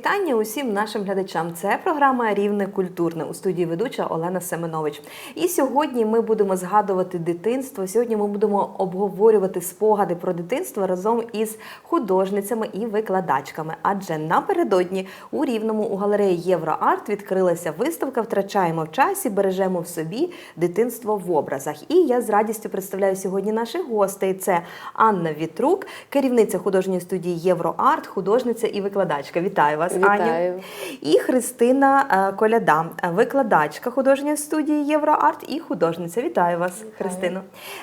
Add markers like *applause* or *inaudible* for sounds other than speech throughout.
вітання усім нашим глядачам. Це програма Рівне культурне у студії ведуча Олена Семенович. І сьогодні ми будемо згадувати дитинство. Сьогодні ми будемо обговорювати спогади про дитинство разом із художницями і викладачками. Адже напередодні у Рівному у галереї Євроарт відкрилася виставка Втрачаємо в часі, бережемо в собі дитинство в образах. І я з радістю представляю сьогодні наших гостей. Це Анна Вітрук, керівниця художньої студії Євроарт, художниця і викладачка. Вітаю вас, Вітаю. Аню. І Христина е, Коляда, е, викладачка художньої студії Євроарт і художниця. Вітаю вас, Христино.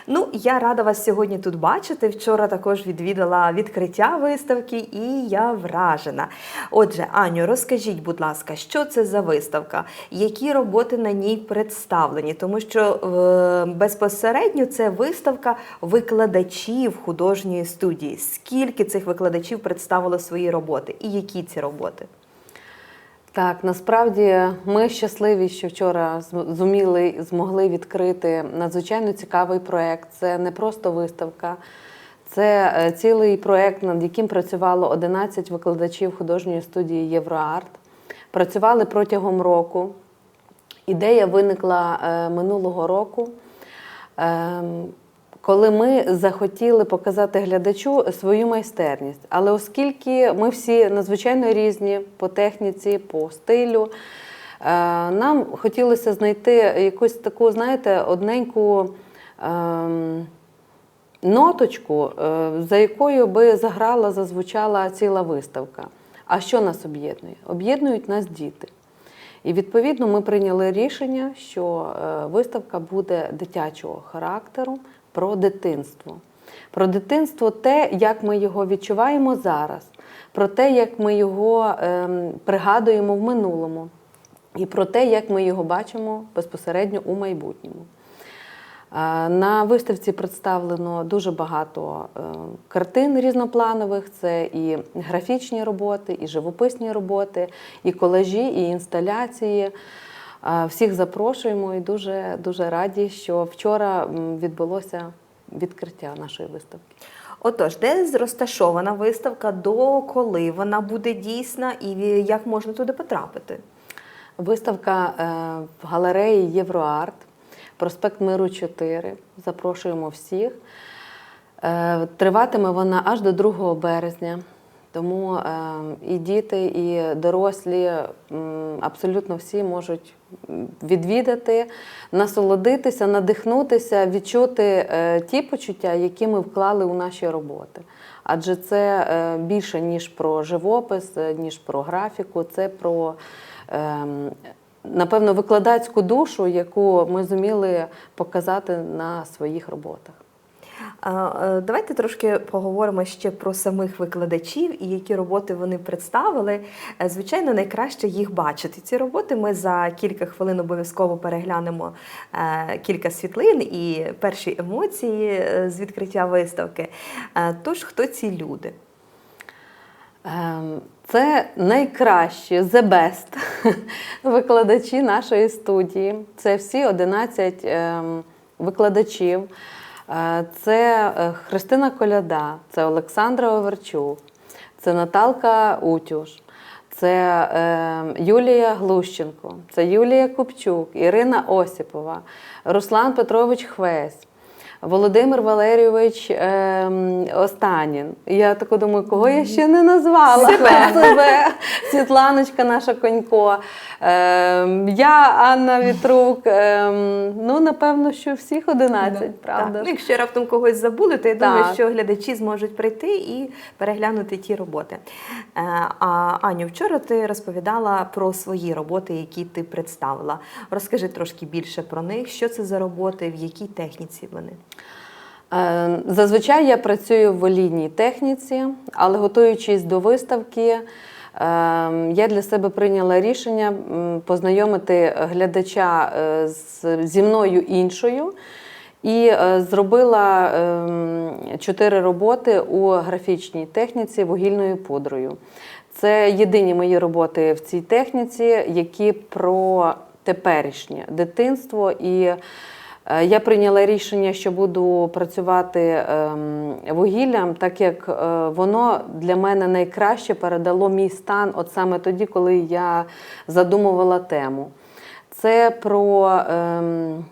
Ну, я рада вас сьогодні тут бачити. Вчора також відвідала відкриття виставки, і я вражена. Отже, Аню, розкажіть, будь ласка, що це за виставка, які роботи на ній представлені? Тому що е, безпосередньо це виставка викладачів художньої студії. Скільки цих викладачів представило свої роботи, і які ці роботи? Так, насправді ми щасливі, що вчора зуміли змогли відкрити надзвичайно цікавий проект. Це не просто виставка, це е, цілий проект, над яким працювало 11 викладачів художньої студії Євроарт. Працювали протягом року. Ідея виникла е, минулого року. Коли ми захотіли показати глядачу свою майстерність. Але оскільки ми всі надзвичайно різні по техніці, по стилю, е, нам хотілося знайти якусь таку, знаєте, одненьку ем, ноточку, е, за якою би заграла, зазвучала ціла виставка. А що нас об'єднує? Об'єднують нас діти. І відповідно ми прийняли рішення, що е, виставка буде дитячого характеру про дитинство. Про дитинство те, як ми його відчуваємо зараз, про те, як ми його ем, пригадуємо в минулому, і про те, як ми його бачимо безпосередньо у майбутньому. Е, На виставці представлено дуже багато е, картин різнопланових. Це і графічні роботи, і живописні роботи, і колажі, і інсталяції. Всіх запрошуємо і дуже, дуже раді, що вчора відбулося відкриття нашої виставки. Отож, де розташована виставка, до коли вона буде дійсна і як можна туди потрапити? Виставка е, в галереї Євроарт, проспект Миру 4. Запрошуємо всіх. Е, Триватиме вона аж до 2 березня. Тому е, і діти, і дорослі абсолютно всі можуть відвідати, насолодитися, надихнутися, відчути е, ті почуття, які ми вклали у наші роботи. Адже це е, більше ніж про живопис, ніж про графіку, це про ем, напевно викладацьку душу, яку ми зуміли показати на своїх роботах. Е, Давайте трошки поговоримо ще про самих викладачів і які роботи вони представили. Е, Звичайно, найкраще їх бачити. Ці роботи ми за кілька хвилин обов'язково переглянемо е, кілька світлин і перші емоції з відкриття виставки. Тож, хто ці люди? Ем, Це найкращі, the best *laughs* викладачі нашої студії. Це всі 11 ем, викладачів. Е, Це е, Христина Коляда, це Олександра Оверчук, це Наталка Утюш, це ем, Юлія Глущенко, це Юлія Купчук, Ірина Осіпова, Руслан Петрович Хвесь. Володимир Валерійович ем, Останін. Я тако думаю, кого я ще не назвала? Себе. *laughs* Себе. Світланочка наша конько. Ем, я Анна Вітрук. Ем, ну, напевно, що всіх 11, правда? Так. Ну, якщо раптом когось забули, то я думаю, що глядачі зможуть прийти і переглянути ті роботи. Е, А Аню, вчора ти розповідала про свої роботи, які ти представила. Розкажи трошки більше про них, що це за роботи, в якій техніці вони. Е, Зазвичай я працюю в олійній техніці, але готуючись до виставки, е, я для себе прийняла рішення познайомити глядача е, зі мною іншою. І зробила ем, чотири роботи у графічній техніці вугільною пудрою. Це єдині мої роботи в цій техніці, які про теперішнє дитинство і Я прийняла рішення, що буду працювати ем, вугіллям, так як е, воно для мене найкраще передало мій стан, от саме тоді, коли я задумувала тему. Це про ем,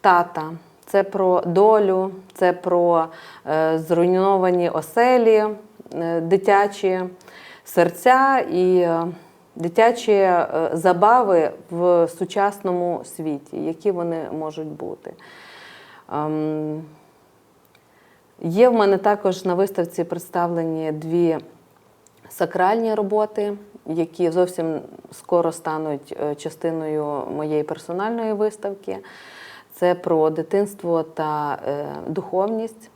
тата, це про долю, це про е, зруйновані оселі, е, дитячі серця і е, дитячі е, забави в сучасному світі, які вони можуть бути. Ем, Є в мене також на виставці представлені дві сакральні роботи, які зовсім скоро стануть е, частиною моєї персональної виставки. Це про дитинство та е, духовність.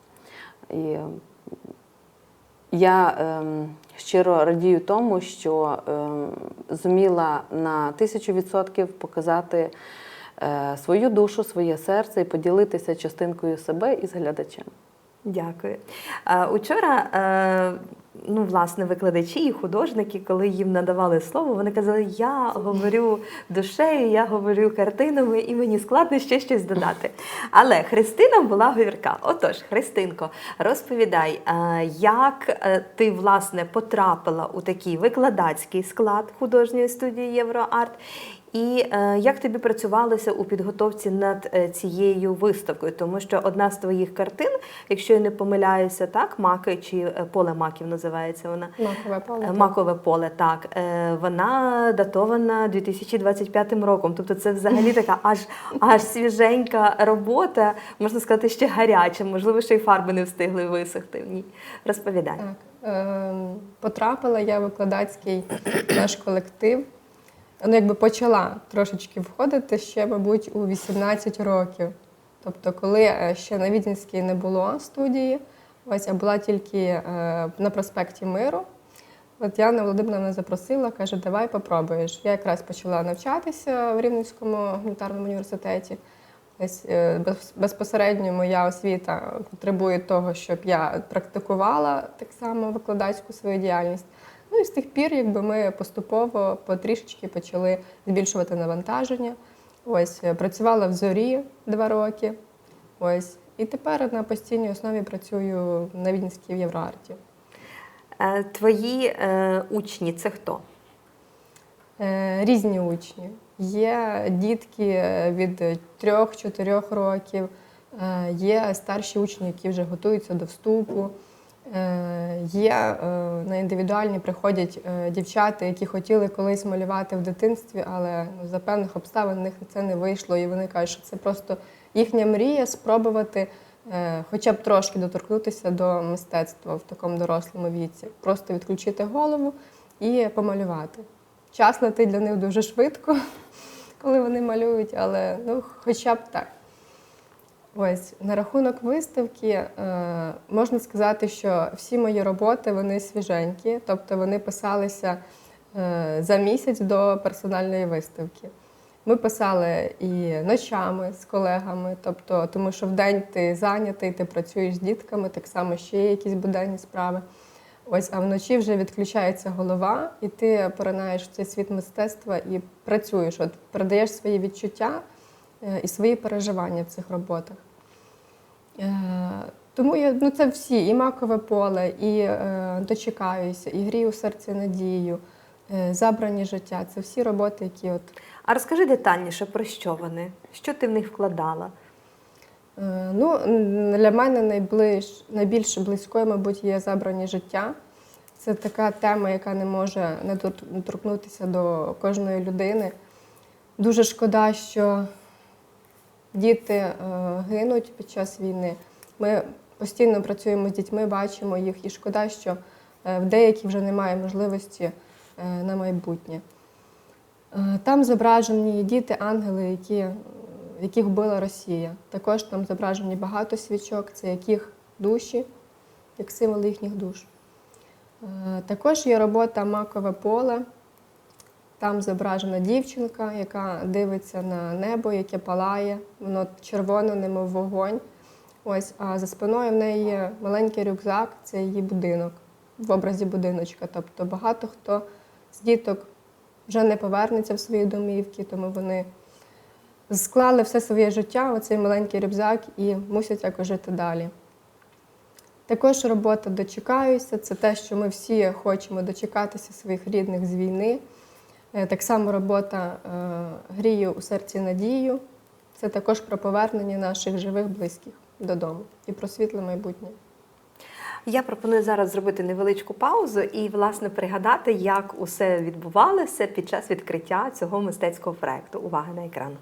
І я ем, щиро радію тому, що ем, зуміла на тисячу відсотків показати е, свою душу, своє серце і поділитися частинкою себе із глядачем. Дякую. Е, Учора, е, ну, власне, викладачі і художники, коли їм надавали слово, вони казали, я говорю душею, я говорю картинами, і мені складно ще щось додати. Але Христина була говірка. Отож, Христинко, розповідай, як е, ти власне потрапила у такий викладацький склад художньої студії Євроарт, і е, як тобі працювалося у підготовці над е, цією виставкою? Тому що одна з твоїх картин, якщо я не помиляюся, так, маки чи е, поле маків називається вона. Макове поле. Е, так. Макове поле, так. Е, Вона датована 2025 роком. Тобто це взагалі така аж аж свіженька робота, можна сказати, ще гаряча, можливо, ще й фарби не встигли висохти. Ні. Розповідай. Так. Ем, Потрапила я в викладацький наш колектив. Ну, якби почала трошечки входити ще, мабуть, у 18 років. Тобто, коли е, ще на Відінській не було студії, ось а була тільки е, на проспекті Миру. От Яна Володимировна запросила, каже, давай попробуєш. Я якраз почала навчатися в Рівненському гуманітарному університеті. Ось е, безпосередньо моя освіта потребує того, щоб я практикувала так само викладацьку свою діяльність. Ну і з тих пір, якби ми поступово потрішечки почали збільшувати навантаження. Ось е, працювала в зорі два роки. Ось і тепер на постійній основі працюю на Відінській в Євроарті. Е, Твої е, учні це хто? Е, Різні учні. Є дітки е, від 3-4 років, є старші учні, які вже готуються до вступу. Е, Є е, на індивідуальні приходять е, дівчата, які хотіли колись малювати в дитинстві, але ну, за певних обставин в них це не вийшло. І вони кажуть, що це просто їхня мрія спробувати хоча б трошки доторкнутися до мистецтва в такому дорослому віці, просто відключити голову і помалювати. Час летить для них дуже швидко, *laughs* коли вони малюють, але ну, хоча б так. Ось на рахунок виставки е, можна сказати, що всі мої роботи вони свіженькі, тобто вони писалися е, за місяць до персональної виставки. Ми писали і ночами з колегами, тобто, тому що вдень ти зайнятий, ти працюєш з дітками, так само ще є якісь буденні справи. Ось, а вночі вже відключається голова, і ти поринаєш в цей світ мистецтва і працюєш, от передаєш свої відчуття і свої переживання в цих роботах. Е, Тому я, ну, це всі, і макове поле, і е, дочекаюся, і грію серце надію, е, забрані життя. Це всі роботи, які от А розкажи детальніше, про що вони? Що ти в них вкладала? Е, Ну, для мене найближ, найбільш близькою, мабуть, є забрані життя. Це така тема, яка не може не торкнутися до кожної людини. Дуже шкода, що діти е, гинуть під час війни. Ми постійно працюємо з дітьми, бачимо їх, і шкода, що е, в деяких вже немає можливості е, на майбутнє. Там зображені діти, ангели, які, яких вбила Росія. Також там зображені багато свічок, це яких душі, як символ їхніх душ. Також є робота Макове поле. Там зображена дівчинка, яка дивиться на небо, яке палає, воно червоне, немов вогонь. Ось, а за спиною в неї є маленький рюкзак, це її будинок в образі будиночка. Тобто багато хто з діток вже не повернеться в свої домівки, тому вони склали все своє життя, оцей маленький рюкзак, і мусять якось жити далі. Також робота дочекаюся. Це те, що ми всі хочемо дочекатися своїх рідних з війни. Е, Так само робота грію гріє у серці надію. Це також про повернення наших живих близьких додому і про світле майбутнє. Я пропоную зараз зробити невеличку паузу і, власне, пригадати, як усе відбувалося під час відкриття цього мистецького проекту. Увага на екран.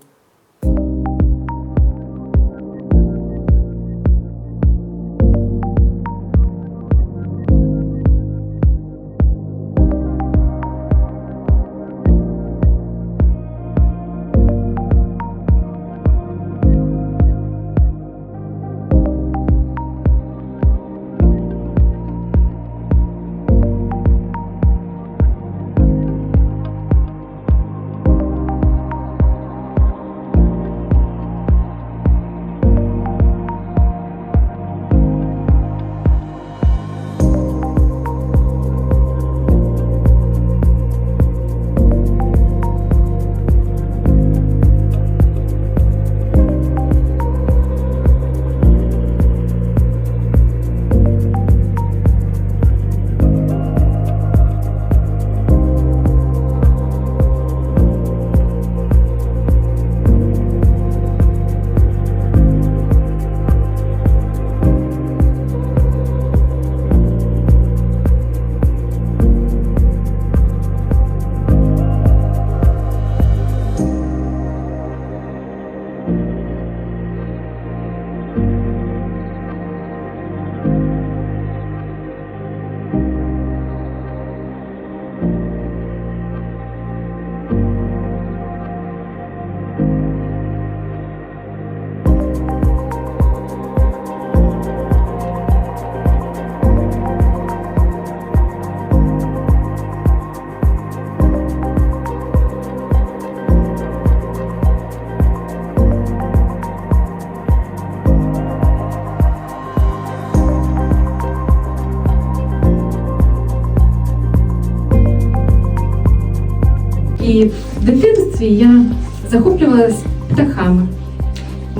В дитинстві я захоплювалась птахами.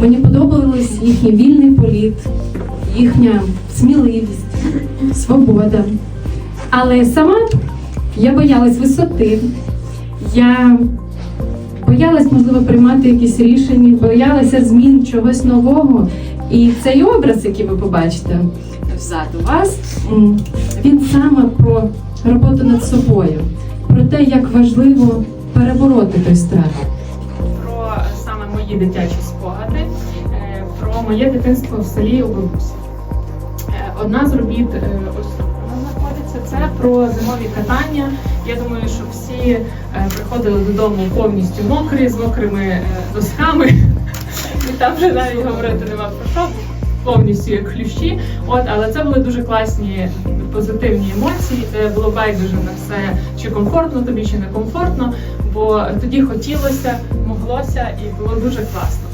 Мені подобалось їхній вільний політ, їхня сміливість, свобода. Але сама я боялась висоти, я боялась, можливо, приймати якісь рішення, боялася змін чогось нового. І цей образ, який ви побачите взаду вас, він саме про роботу над собою, про те, як важливо перебороти той страх. Про саме мої дитячі спогади, е, про моє дитинство в селі у бабусі. Е, Одна з робіт е, вона знаходиться. Це про зимові катання. Я думаю, що всі приходили додому повністю мокрі, з мокрими досками. І там вже навіть говорити нема про що. Повністю як хлющі, от але це були дуже класні позитивні емоції. Було байдуже на все, чи комфортно тобі, чи не комфортно. Бо тоді хотілося, моглося, і було дуже класно.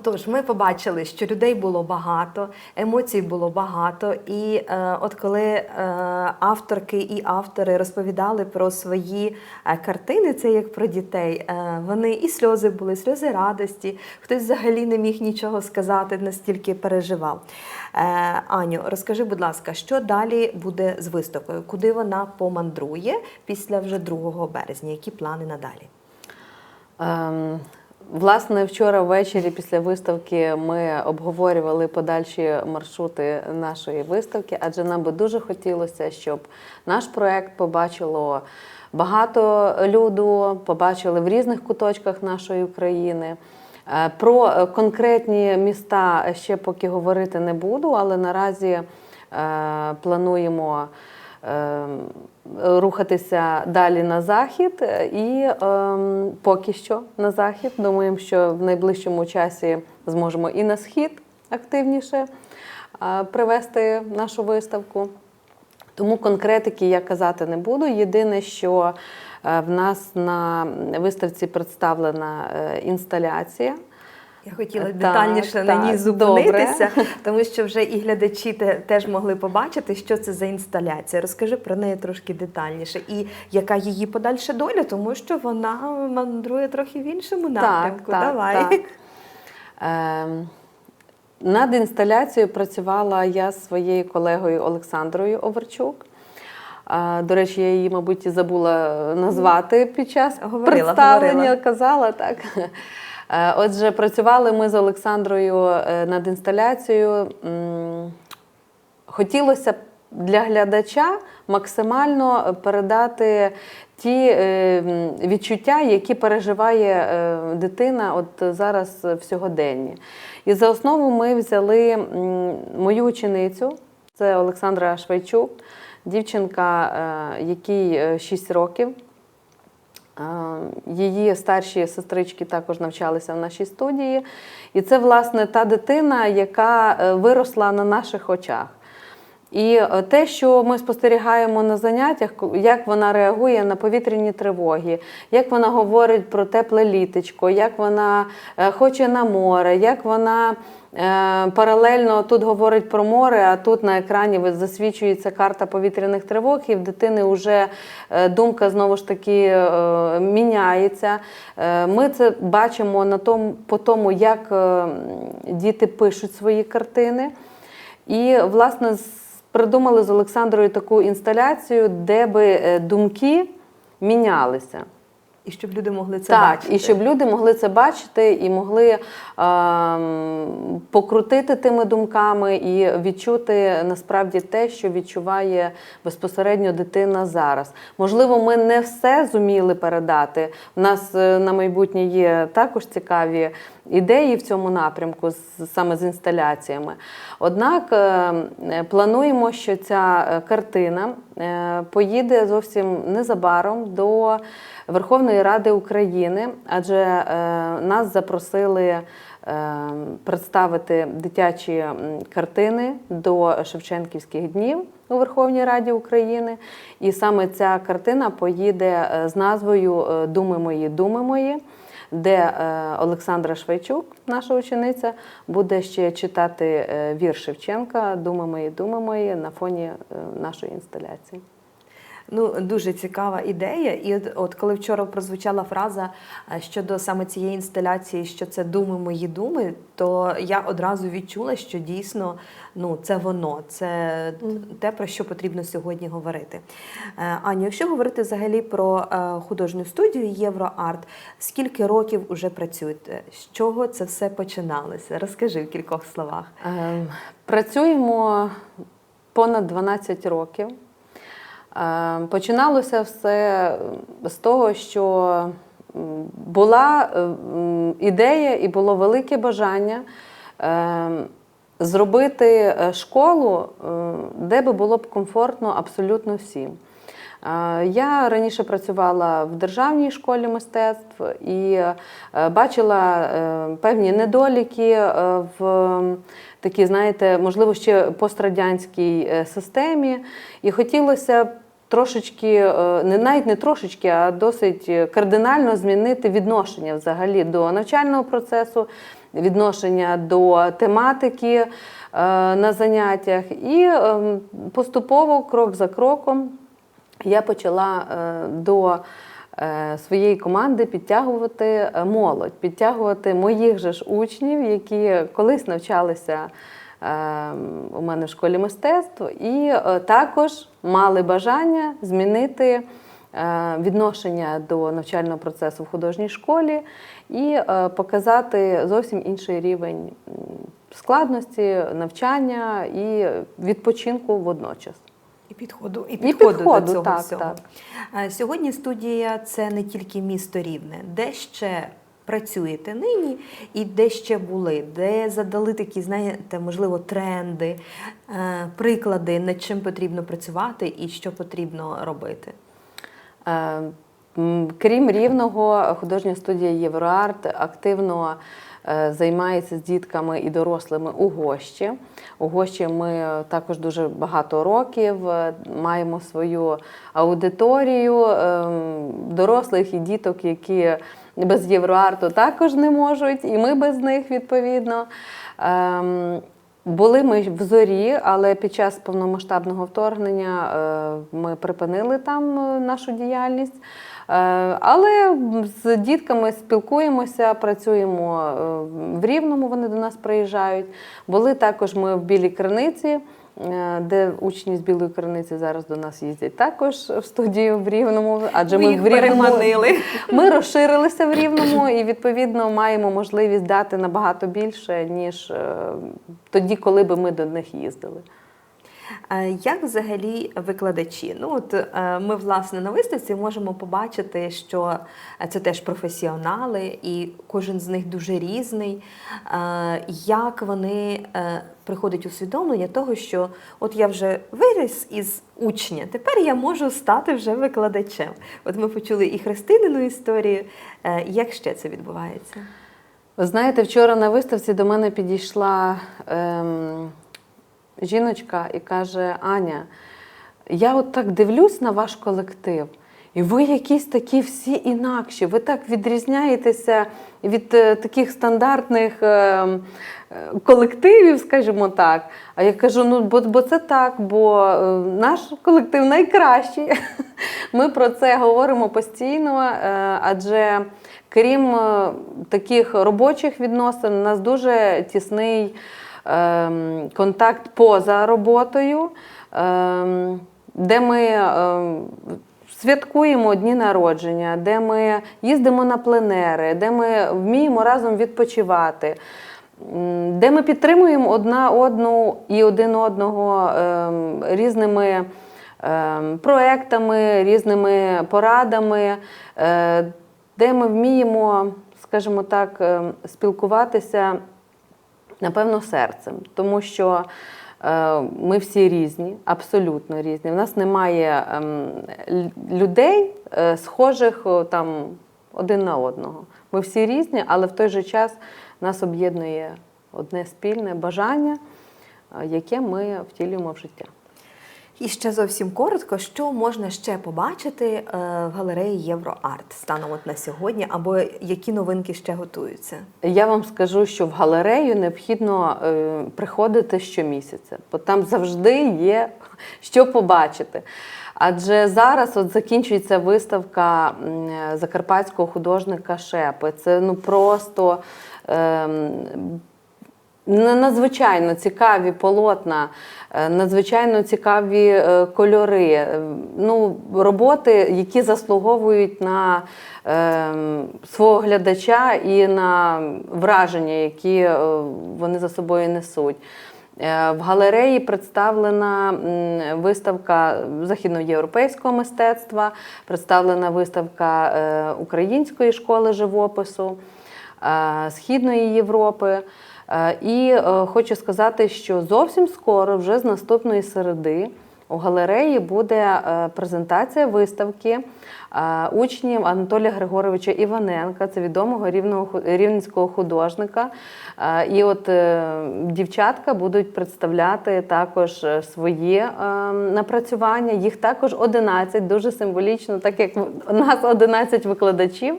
Отож, ми побачили, що людей було багато, емоцій було багато. І е, от коли е, авторки і автори розповідали про свої е, картини, це як про дітей, е, вони і сльози були, сльози радості. Хтось взагалі не міг нічого сказати, настільки переживав. Е, Аню, розкажи, будь ласка, що далі буде з виставкою? Куди вона помандрує після вже 2 березня? Які плани надалі? Ем, Власне, вчора ввечері після виставки ми обговорювали подальші маршрути нашої виставки, адже нам би дуже хотілося, щоб наш проект побачило багато люду, побачили в різних куточках нашої України. Е, Про конкретні міста ще поки говорити не буду, але наразі е, плануємо е, рухатися далі на захід і е, поки що на захід. Думаємо, що в найближчому часі зможемо і на схід активніше е, привести нашу виставку. Тому конкретики я казати не буду. Єдине, що е, в нас на виставці представлена е, інсталяція Я хотіла Так, детальніше на так, ній добре. зупинитися, тому що вже і глядачі те- теж могли побачити, що це за інсталяція. Розкажи про неї трошки детальніше. І яка її подальша доля, тому що вона мандрує трохи в іншому напрямку. Давай. Так. Ем, над інсталяцією працювала я з своєю колегою Олександрою Оверчук. До речі, я її, мабуть, і забула назвати під час Говорила, представлення, говорила. казала так. Е, Отже, працювали ми з Олександрою е, над інсталяцією. Хотілося для глядача максимально передати ті е, відчуття, які переживає дитина от зараз в сьогоденні. І за основу ми взяли мою ученицю, це Олександра Швайчук, дівчинка, якій 6 років. Е, Її старші сестрички також навчалися в нашій студії. І це, власне, та дитина, яка е, виросла на наших очах. І е, те, що ми спостерігаємо на заняттях, як вона реагує на повітряні тривоги, як вона говорить про тепле літочко, як вона хоче на море, як вона паралельно тут говорить про море, а тут на екрані засвічується карта повітряних тривог, і в дитини вже е, думка знову ж таки е, міняється. Е, Ми це бачимо на тому, по тому, як е, діти пишуть свої картини. І, власне, придумали з Олександрою таку інсталяцію, де би е, думки мінялися. І щоб люди могли це так, бачити. і щоб люди могли це бачити і могли ем, покрутити тими думками і відчути насправді те, що відчуває безпосередньо дитина зараз. Можливо, ми не все зуміли передати. У нас е, на майбутнє є також цікаві ідеї в цьому напрямку, саме з інсталяціями. Однак е, е, плануємо, що ця е, картина е, поїде зовсім незабаром до Верховної Ради України, адже е, нас запросили е, представити дитячі картини до Шевченківських днів у Верховній Раді України. І саме ця картина поїде е, з назвою Думи мої, думи мої. Де Олександра Швайчук, наша учениця, буде ще читати вірш Шевченка Думи мої, думи мої на фоні нашої інсталяції. Ну, дуже цікава ідея. І от, от коли вчора прозвучала фраза е, щодо саме цієї інсталяції, що це думи мої думи, то я одразу відчула, що дійсно ну, це воно, це те, про що потрібно сьогодні говорити. Е, Аню, якщо говорити взагалі про е, художню студію Євроарт, скільки років уже працюєте? З чого це все починалося? Розкажи в кількох словах. Ем, Працюємо понад 12 років. Ем, Починалося все з того, що була е, ідея і було велике бажання ем, зробити е, школу, е, де би було б комфортно абсолютно всім. Е, Я раніше працювала в державній школі мистецтв і е, бачила е, певні недоліки в такій, знаєте, можливо, ще пострадянській системі. І хотілося трошечки, не навіть не трошечки, а досить кардинально змінити відношення взагалі до навчального процесу, відношення до тематики на заняттях. І е, поступово, крок за кроком, я почала е, до е, своєї команди підтягувати е, молодь, підтягувати моїх же ж учнів, які колись навчалися е, у мене в школі мистецтв, і також мали бажання змінити відношення до навчального процесу в художній школі і показати зовсім інший рівень складності навчання і відпочинку водночас. І підходу, і підходу, підходу, до цього так, всього. так. Е, Сьогодні студія це не тільки місто Рівне, де ще працюєте нині і де ще були, де задали такі, знаєте, можливо, тренди, е, приклади, над чим потрібно працювати і що потрібно робити. Е, Крім рівного, художня студія Євроарт активно займається з дітками і дорослими у Гощі. У Гощі ми також дуже багато років е, маємо свою аудиторію ем, дорослих і діток, які без Євроарту також не можуть, і ми без них відповідно. Ем, були ми в зорі, але під час повномасштабного вторгнення е, ми припинили там е, нашу діяльність. Е, Але з дітками спілкуємося, працюємо е, в Рівному, вони до нас приїжджають. Були також ми в Білій Криниці, е, де учні з Білої Криниці зараз до нас їздять також в студію в Рівному, адже Ви ми їх в Рівному переманили. ми розширилися в Рівному і відповідно маємо можливість дати набагато більше, ніж тоді, коли би ми до них їздили. Е, Як взагалі викладачі? Ну от е, ми власне на виставці можемо побачити, що це теж професіонали, і кожен з них дуже різний. Е, Як вони приходять усвідомлення того, що от я вже виріс із учня, тепер я можу стати вже викладачем. От ми почули і Христинину історію. Як ще це відбувається? Ви знаєте, вчора на виставці до мене підійшла ем, жіночка і каже: Аня, я от так дивлюсь на ваш колектив, і ви якісь такі всі інакші. Ви так відрізняєтеся від е, таких стандартних ем, е, колективів, скажімо так. А я кажу: ну, бо, бо це так, бо е, наш колектив найкращий. *laughs* Ми про це говоримо постійно, е, адже крім е, таких робочих відносин, у нас дуже тісний контакт поза роботою, ем, де ми ем, святкуємо дні народження, де ми їздимо на пленери, де ми вміємо разом відпочивати. Де ми підтримуємо одна одну і один одного ем, різними ем, проектами, різними порадами, е, де ми вміємо, скажімо так, ем, спілкуватися напевно, серцем, тому що е, ми всі різні, абсолютно різні. У нас немає ем, людей, е, схожих там один на одного. Ми всі різні, але в той же час нас об'єднує одне спільне бажання, е, яке ми втілюємо в життя. І ще зовсім коротко, що можна ще побачити е, в галереї Євроарт станом от на сьогодні, або які новинки ще готуються? Я вам скажу, що в галерею необхідно е, приходити щомісяця, бо там завжди є що побачити. Адже зараз от закінчується виставка закарпатського художника Шепи. Це ну просто ем, надзвичайно цікаві полотна, е, надзвичайно цікаві е, кольори, е, ну, роботи, які заслуговують на е, свого глядача і на враження, які вони за собою несуть. В галереї представлена виставка західноєвропейського мистецтва, представлена виставка Української школи живопису, Східної Європи. Е, І е, хочу сказати, що зовсім скоро, вже з наступної середи, у галереї буде е, презентація виставки учнів Анатолія Григоровича Іваненка, це відомого рівного рівненського художника. І от дівчатка будуть представляти також свої напрацювання. Їх також 11, дуже символічно, так як у нас 11 викладачів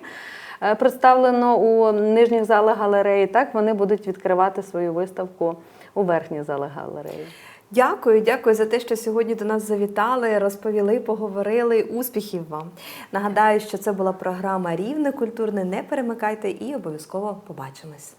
представлено у нижніх залах галереї, так вони будуть відкривати свою виставку у верхній залах галереї. Дякую, дякую за те, що сьогодні до нас завітали, розповіли, поговорили. Успіхів вам! Нагадаю, що це була програма Рівне культурне. Не перемикайте і обов'язково побачимось.